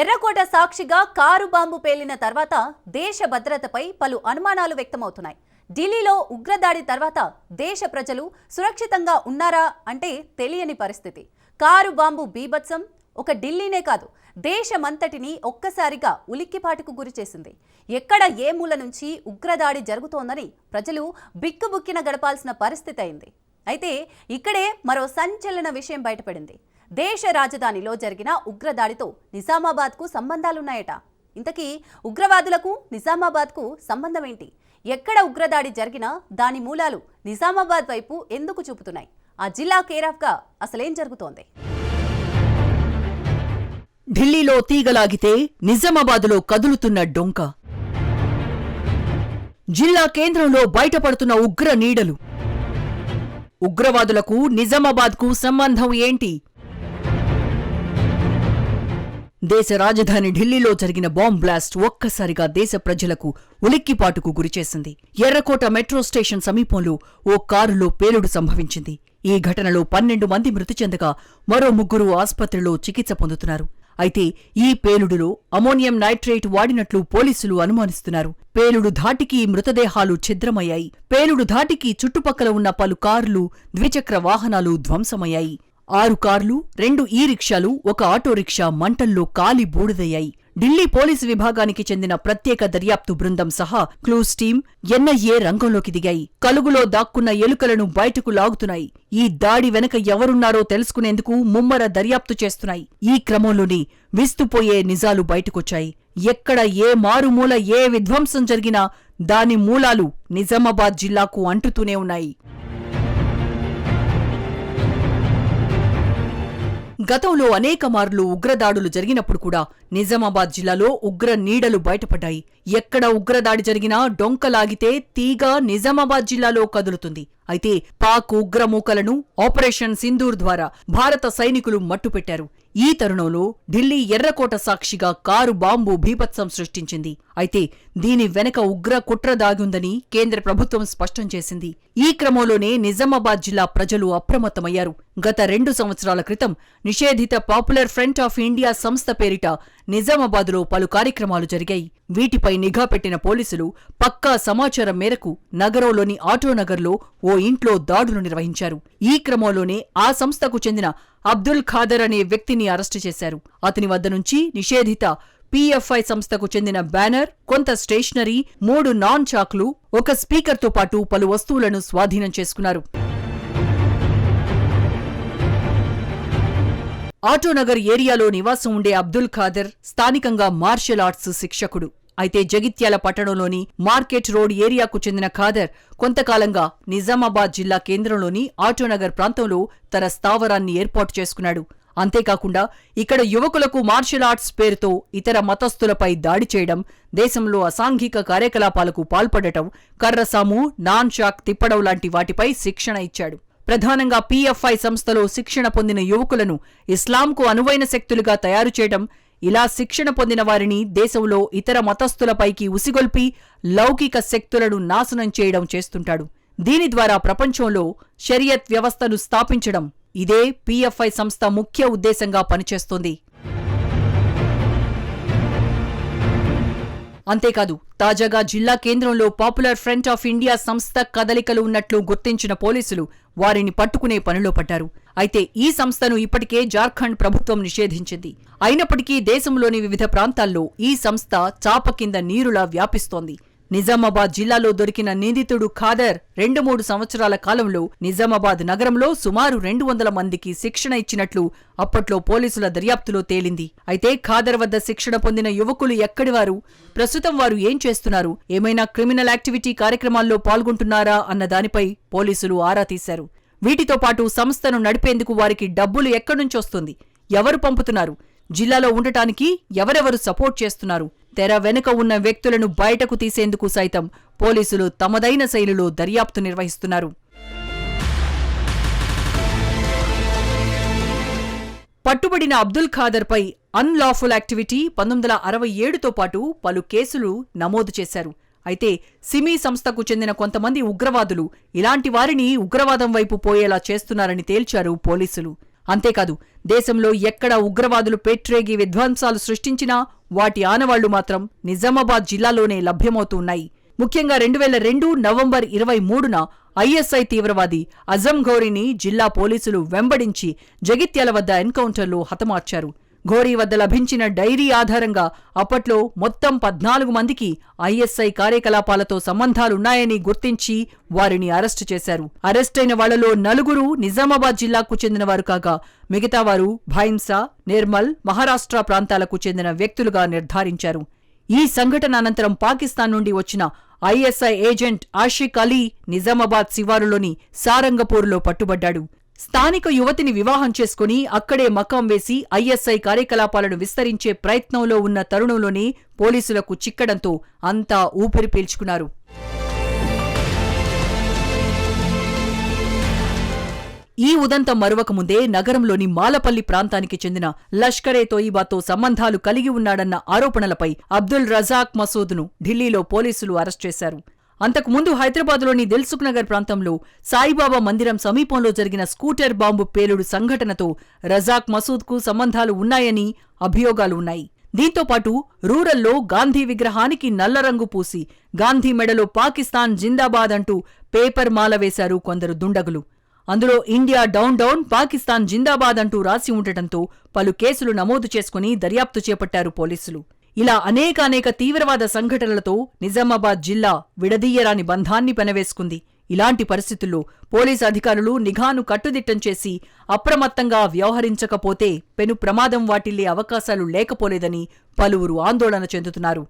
ఎర్రకోట సాక్షిగా car bomb పేలిన తర్వాత దేశ భద్రతపై పలు అనుమానాలు వ్యక్తమవుతున్నాయి. ఢిల్లీలో ఉగ్రదాడి తర్వాత దేశ ప్రజలు సురక్షితంగా ఉన్నారా అంటే తెలియని పరిస్థితి. కారు బాంబు బీభత్సం ఒక ఢిల్లీనే కాదు దేశమంతటిని ఒక్కసారిగా ఉలిక్కిపాటుకు గురిచేసింది ఎక్కడ ఏ మూల నుంచి ఉగ్రదాడి జరుగుతోందని ప్రజలు బిక్కుబుక్కిన గడపాల్సిన పరిస్థితి అయింది. అయితే ఇక్కడే మరో సంచలన విషయం బయటపడింది. దేశ రాజధానిలో జరిగిన ఉగ్రదాడితో నిజామాబాద్కు సంబంధాలున్నాయట. ఇంతకీ ఉగ్రవాదులకు నిజామాబాద్కు సంబంధం ఏంటి ఎక్కడ ఉగ్రదాడి జరిగినా దాని మూలాలు నిజామాబాద్ వైపు ఎందుకు చూపుతున్నాయి? ఆ జిల్లా కేరాఫ్గా అసలేం జరుగుతోంది? ఢిల్లీలో తీగలాగితే నిజామాబాద్లో కదులుతున్న డొంక. జిల్లా కేంద్రంలో బయటపడుతున్న ఉగ్ర నీడలు. ఉగ్రవాదులకు నిజామాబాద్కు సంబంధం ఏంటి? దేశ రాజధాని ఢిల్లీలో జరిగిన బాంబ్ బ్లాస్ట్ ఒక్కసారిగా దేశ ప్రజలకు ఉలిక్కిపాటుకు గురిచేసింది ఎర్రకోట మెట్రో స్టేషన్ సమీపంలో ఓ కారులో పేలుడు సంభవించింది. ఈ ఘటనలో పన్నెండు మంది మృతి చెందగా మరో ముగ్గురు ఆస్పత్రిలో చికిత్స పొందుతున్నారు. అయితే ఈ పేలుడులో అమోనియం నైట్రేట్ వాడినట్లు పోలీసులు అనుమానిస్తున్నారు. పేలుడు ధాటికి మృతదేహాలు ఛిద్రమయ్యాయి. పేలుడు ధాటికి చుట్టుపక్కల ఉన్న పలు కార్లు ద్విచక్ర వాహనాలు ధ్వంసమయ్యాయి. ఆరు కార్లు రెండు ఈ రిక్షాలు ఒక ఆటో రిక్షా మంటల్లో కాలి బూడిదయ్యాయి. ఢిల్లీ పోలీసు విభాగానికి చెందిన ప్రత్యేక దర్యాప్తు బృందం సహా క్లూస్ టీం ఎన్ఐఏ రంగంలోకి దిగాయి. కలుగులో దాక్కున్న ఎలుకలను బయటకు లాగుతున్నాయి. ఈ దాడి వెనక ఎవరున్నారో తెలుసుకునేందుకు ముమ్మర దర్యాప్తు చేస్తున్నాయి. ఈ క్రమంలోనే విస్తుపోయే నిజాలు బయటకొచ్చాయి. ఎక్కడ ఏ మారుమూల ఏ విధ్వంసం జరిగినా దాని మూలాలు నిజామాబాద్ జిల్లాకు అంటుతూనే ఉన్నాయి. గతంలో అనేక మార్లు ఉగ్రదాడులు జరిగినప్పుడు కూడా నిజామాబాద్ జిల్లాలో ఉగ్ర నీడలు బయటపడ్డాయి. ఎక్కడ ఉగ్రదాడి జరిగినా డొంకలాగితే తీగ నిజామాబాద్ జిల్లాలో కదులుతుంది. అయితే పాక్ ఉగ్రమూకలను ఆపరేషన్ సింధూర్ ద్వారా భారత సైనికులు మట్టుపెట్టారు. ఈ తరుణంలో ఢిల్లీ ఎర్రకోట సాక్షిగా కారు బాంబు భీభత్సం సృష్టించింది. అయితే దీని వెనక ఉగ్ర కుట్ర దాగుందని కేంద్ర ప్రభుత్వం స్పష్టం చేసింది. ఈ క్రమంలోనే నిజామాబాద్ జిల్లా ప్రజలు అప్రమత్తమయ్యారు. గత రెండు సంవత్సరాల క్రితం నిషేధిత పాపులర్ ఫ్రంట్ ఆఫ్ ఇండియా సంస్థ పేరిట నిజామాబాద్లో పలు కార్యక్రమాలు జరిగాయి. వీటిపై నిఘా పెట్టిన పోలీసులు పక్కా సమాచారం మేరకు నగరంలోని ఆటోనగర్లో ఓ ఇంట్లో దాడులు నిర్వహించారు. ఈ క్రమంలోనే ఆ సంస్థకు చెందిన అబ్దుల్ ఖాదర్ అనే వ్యక్తిని అరెస్టు చేశారు. అతని వద్ద నుంచి నిషేధిత పిఎఫ్ఐ సంస్థకు చెందిన బ్యానర్ కొంత స్టేషనరీ మూడు నాన్ చాక్లు ఒక స్పీకర్తో పాటు పలు వస్తువులను స్వాధీనం చేసుకున్నారు. ఆటోనగర్ ఏరియాలో నివాసం ఉండే అబ్దుల్ ఖాదర్ స్థానికంగా మార్షల్ ఆర్ట్స్ శిక్షకుడు. అయితే జగిత్యాల పట్టణంలోని మార్కెట్ రోడ్ ఏరియాకు చెందిన ఖాదర్ కొంతకాలంగా నిజామాబాద్ జిల్లా కేంద్రంలోని ఆటోనగర్ ప్రాంతంలో తన స్థావరాన్ని ఏర్పాటు చేసుకున్నాడు. అంతేకాకుండా ఇక్కడ యువకులకు మార్షల్ ఆర్ట్స్ పేరుతో ఇతర మతస్థులపై దాడి చేయడం దేశంలో అసాంఘిక కార్యకలాపాలకు పాల్పడటం కర్రసాము నాన్ షాక్ తిప్పడం లాంటి వాటిపై శిక్షణ ఇచ్చాడు. ప్రధానంగా పీఎఫ్ఐ సంస్థలో శిక్షణ పొందిన యువకులను ఇస్లాంకు అనువైన శక్తులుగా తయారు చేయడం ఇలా శిక్షణ పొందిన వారిని దేశంలో ఇతర మతస్థులపైకి ఉసిగొల్పి లౌకిక శక్తులను నాశనం చేయడం చేస్తుంటాడు. దీని ద్వారా ప్రపంచంలో షరియత్ వ్యవస్థను స్థాపించడం ఇదే పీఎఫ్ఐ సంస్థ ముఖ్య ఉద్దేశంగా పనిచేస్తోంది. అంతేకాదు తాజాగా జిల్లా కేంద్రంలో పాపులర్ ఫ్రంట్ ఆఫ్ ఇండియా సంస్థ కదలికలు ఉన్నట్లు గుర్తించిన పోలీసులు వారిని పట్టుకునే పనిలో పడ్డారు. అయితే ఈ సంస్థను ఇప్పటికే జార్ఖండ్ ప్రభుత్వం నిషేధించింది. అయినప్పటికీ దేశంలోని వివిధ ప్రాంతాల్లో ఈ సంస్థ చాప కింద నీరులా వ్యాపిస్తోంది. నిజామాబాద్ జిల్లాలో దొరికిన నిందితుడు ఖాదర్ రెండు మూడు సంవత్సరాల కాలంలో నిజామాబాద్ నగరంలో సుమారు రెండు వందల మందికి శిక్షణ ఇచ్చినట్లు అప్పట్లో పోలీసుల దర్యాప్తులో తేలింది. అయితే ఖాదర్ వద్ద శిక్షణ పొందిన యువకులు ఎక్కడివారు ప్రస్తుతం వారు ఏం చేస్తున్నారు? ఏమైనా క్రిమినల్ యాక్టివిటీ కార్యక్రమాల్లో పాల్గొంటున్నారా? అన్న దానిపై పోలీసులు ఆరా తీశారు. వీటితో పాటు సంస్థను నడిపేందుకు వారికి డబ్బులు ఎక్కడ్నుంచొస్తుంది ఎవరు పంపుతున్నారు? జిల్లాలో ఉండటానికి ఎవరెవరు సపోర్ట్ చేస్తున్నారు? తెర వెనుక ఉన్న వ్యక్తులను బయటకు తీసేందుకు సైతం పోలీసులు తమదైన శైలిలో దర్యాప్తు నిర్వహిస్తున్నారు. పట్టుబడిన అబ్దుల్ ఖాదర్పై అన్లాఫుల్ యాక్టివిటీ పంతొమ్మిది వందల అరవై ఏడుతో పాటు పలు కేసులు నమోదు చేశారు. అయితే సిమీ సంస్థకు చెందిన కొంతమంది ఉగ్రవాదులు ఇలాంటి వారిని ఉగ్రవాదం వైపు పోయేలా చేస్తున్నారని తేల్చారు పోలీసులు. అంతేకాదు దేశంలో ఎక్కడ ఉగ్రవాదులు పేట్రేగి విధ్వంసాలు సృష్టించినా వాటి ఆనవాళ్ళు మాత్రం నిజామాబాద్ జిల్లాలోనే లభ్యమవుతున్నాయి. ముఖ్యంగా రెండు వేల రెండు నవంబర్ ఇరవై మూడున ఐఎస్ఐ తీవ్రవాది అజం ఘౌరీని జిల్లా పోలీసులు వెంబడించి జగిత్యాల వద్ద ఎన్కౌంటర్లో హతమార్చారు. ఘోరీ వద్ద లభించిన డైరీ ఆధారంగా అప్పట్లో మొత్తం పద్నాలుగు మందికి ఐఎస్ఐ కార్యకలాపాలతో సంబంధాలున్నాయని గుర్తించి వారిని అరెస్టు చేశారు. అరెస్టైన వాళ్ళలో నలుగురు నిజామాబాద్ జిల్లాకు చెందినవారు కాగా మిగతా వారు భైంసా నిర్మల్ మహారాష్ట్ర ప్రాంతాలకు చెందిన వ్యక్తులుగా నిర్ధారించారు. ఈ సంఘటన అనంతరం పాకిస్తాన్ నుండి వచ్చిన ఐఎస్ఐ ఏజెంట్ ఆషిక్ అలీ నిజామాబాద్ శివారులోని సారంగపూర్లో పట్టుబడ్డాడు. స్థానిక యువతిని వివాహం చేసుకుని అక్కడే మకాం వేసి ఐఎస్ఐ కార్యకలాపాలను విస్తరించే ప్రయత్నంలో ఉన్న తరుణంలోనే పోలీసులకు చిక్కడంతో అంతా ఊపిరి పీల్చుకున్నారు. ఈ ఉదంతం మరువకముందే నగరంలోని మాలపల్లి ప్రాంతానికి చెందిన లష్కరే తోయిబాతో సంబంధాలు కలిగి ఉన్నాడన్న ఆరోపణలపై అబ్దుల్ రజాక్ మసూద్ను ఢిల్లీలో పోలీసులు అరెస్ట్ చేశారు. అంతకుముందు హైదరాబాద్లోని దిల్సుఖ్ నగర్ ప్రాంతంలో సాయిబాబా మందిరం సమీపంలో జరిగిన స్కూటర్ బాంబు పేలుడు సంఘటనతో రజాక్ మసూద్కు సంబంధాలు ఉన్నాయని అభియోగాలు ఉన్నాయి. దీంతో పాటు రూరల్లో గాంధీ విగ్రహానికి నల్ల రంగు పూసి గాంధీ మెడలో పాకిస్తాన్ జిందాబాద్ అంటూ పేపర్ మాల వేశారు కొందరు దుండగులు. అందులో ఇండియా డౌన్ డౌన్ పాకిస్తాన్ జిందాబాద్ అంటూ రాసి ఉండటంతో పలు కేసులు నమోదు చేసుకుని దర్యాప్తు చేపట్టారు పోలీసులు. ఇలా అనేకానేక తీవ్రవాద సంఘటనలతో నిజామాబాద్ జిల్లా విడదీయరాని బంధాన్ని పెనవేసుకుంది. ఇలాంటి పరిస్థితుల్లో పోలీసు అధికారులు నిఘాను కట్టుదిట్టం చేసి అప్రమత్తంగా వ్యవహరించకపోతే పెను ప్రమాదం వాటిల్లే అవకాశాలు లేకపోలేదని పలువురు ఆందోళన చెందుతున్నారు.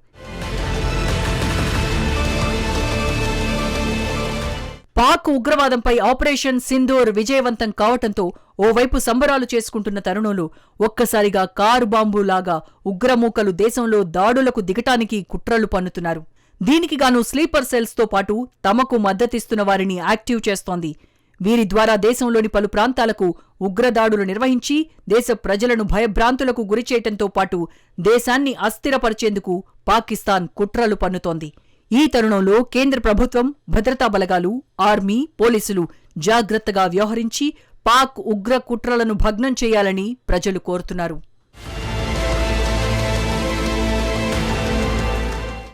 పాక్ ఉగ్రవాదంపై ఆపరేషన్ సింధూర్ విజయవంతం కావటంతో ఓవైపు సంబరాలు చేసుకుంటున్న తరుణంలో ఒక్కసారిగా కారు బాంబులాగా ఉగ్రమూకలు దేశంలో దాడులకు దిగటానికి కుట్రలు పన్నుతున్నారు. దీనికి గాను స్లీపర్ సెల్స్తో పాటు తమకు మద్దతిస్తున్న వారిని యాక్టివ్ చేస్తోంది. వీరి ద్వారా దేశంలోని పలు ప్రాంతాలకు ఉగ్రదాడులు నిర్వహించి దేశ ప్రజలను భయభ్రాంతులకు గురిచేయటంతో పాటు దేశాన్ని అస్థిరపరిచేందుకు పాకిస్తాన్ కుట్రలు పన్నుతోంది. ఈ తరుణంలో కేంద్ర ప్రభుత్వం భద్రతా బలగాలు ఆర్మీ పోలీసులు జాగ్రత్తగా వ్యవహరించి పాక్ ఉగ్ర కుట్రలను భగ్నం చేయాలని ప్రజలు కోరుతున్నారు.